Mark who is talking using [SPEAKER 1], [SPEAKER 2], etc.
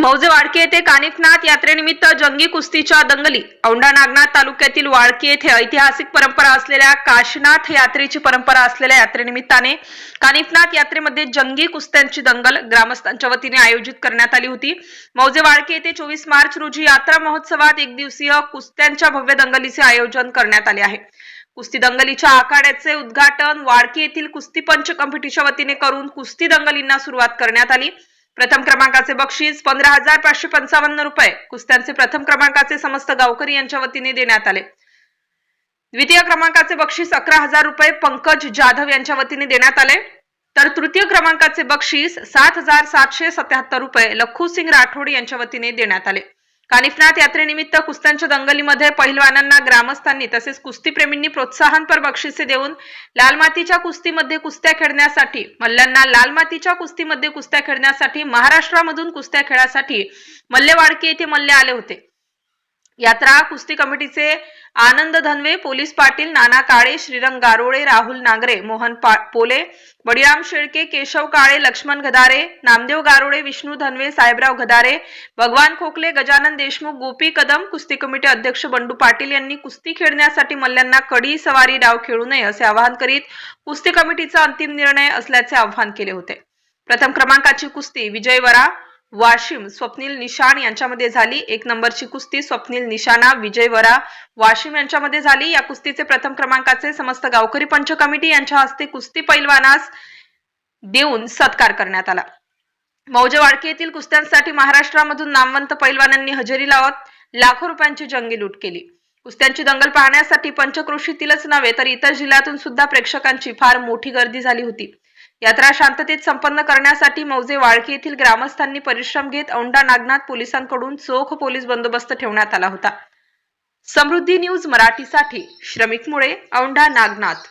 [SPEAKER 1] मौजे वाडकी येथे कानिफनाथ यात्रेनिमित्त जंगी कुस्तीच्या दंगली. औंढा नागनाथ तालुक्यातील वाडकी येथे ऐतिहासिक परंपरा असलेल्या काशनाथ यात्रेची परंपरा असलेल्या यात्रेनिमित्ताने कानिफनाथ यात्रेमध्ये जंगी कुस्त्यांची दंगल ग्रामस्थांच्या वतीने आयोजित करण्यात आली होती. मौजे वाडकी येथे चोवीस मार्च रोजी यात्रा महोत्सवात एक दिवसीय कुस्त्यांच्या भव्य दंगलीचे आयोजन करण्यात आले आहे. कुस्ती दंगलीच्या आखाड्याचे उद्घाटन वाडकी येथील कुस्ती पंच कमिटीच्या वतीने करून कुस्ती दंगलींना सुरुवात करण्यात आली. प्रथम क्रमांकाचे बक्षीस पंधरा हजार पाचशे पंचावन्न रुपये. कुस्त्यांचे प्रथम क्रमांकाचे समस्त गावकरी यांच्या वतीने देण्यात आले. द्वितीय क्रमांकाचे बक्षीस अकरा हजार रुपये पंकज जाधव यांच्या वतीने देण्यात आले. तर तृतीय क्रमांकाचे बक्षीस सात हजार सातशे सत्याहत्तर रुपये लखू सिंग राठोड यांच्या वतीने देण्यात आले. कानिफनाथ यात्रेनिमित्त कुस्त्यांच्या दंगलीमध्ये पहिलवानांना ग्रामस्थांनी तसेच कुस्तीप्रेमींनी प्रोत्साहनपर बक्षिसे देऊन लाल मातीच्या कुस्तीमध्ये कुस्त्या खेळण्यासाठी मल्ल्यांना लाल मातीच्या कुस्तीमध्ये कुस्त्या खेळण्यासाठी महाराष्ट्रामधून कुस्त्या खेळासाठी मल्लेवाडकी येथे मल्ले आले होते. यात्रा कुस्ती कमिटीचे आनंद धनवे पोलीस पाटील नाना काळे श्रीरंग गारोळे राहुल नांगरे मोहन पोले बळीराम शेळके केशव काळे लक्ष्मण गदारे नामदेव गारोळे विष्णू धनवे साहेबराव गदारे भगवान खोकले गजानन देशमुख गोपी कदम कुस्ती कमिटी अध्यक्ष बंडू पाटील यांनी कुस्ती खेळण्यासाठी मल्ल्यांना कडी सवारी डाव खेळू नये असे आवाहन करीत कुस्ती कमिटीचा अंतिम निर्णय असल्याचे आवाहन केले होते. प्रथम क्रमांकाची कुस्ती विजय वरा वाशिम स्वप्नील निशाण यांच्यामध्ये झाली एक नंबरची कुस्ती. स्वप्नील निशाणा विजय वरा वाशिम यांच्यामध्ये झाली. या कुस्तीचे प्रथम क्रमांकाचे समस्त गावकरी पंच कमिटी यांच्या हस्ते कुस्ती पैलवानास देऊन सत्कार करण्यात आला. मौजे येथील कुस्त्यांसाठी महाराष्ट्रामधून नामवंत पैलवानांनी हजेरी लावत लाखो रुपयांची जंगी लूट केली. कुस्त्यांची दंगल पाहण्यासाठी पंचक्रोशीतीलच नव्हे तर इतर जिल्ह्यातून सुद्धा प्रेक्षकांची फार मोठी गर्दी झाली होती. यात्रा शांततेत संपन्न करण्यासाठी मौजे वाळकी येथील ग्रामस्थांनी परिश्रम घेत औंढा नागनाथ पोलिसांकडून चोख पोलीस बंदोबस्त ठेवण्यात आला होता. समृद्धी न्यूज मराठीसाठी श्रमिक मुळे औंढा नागनाथ.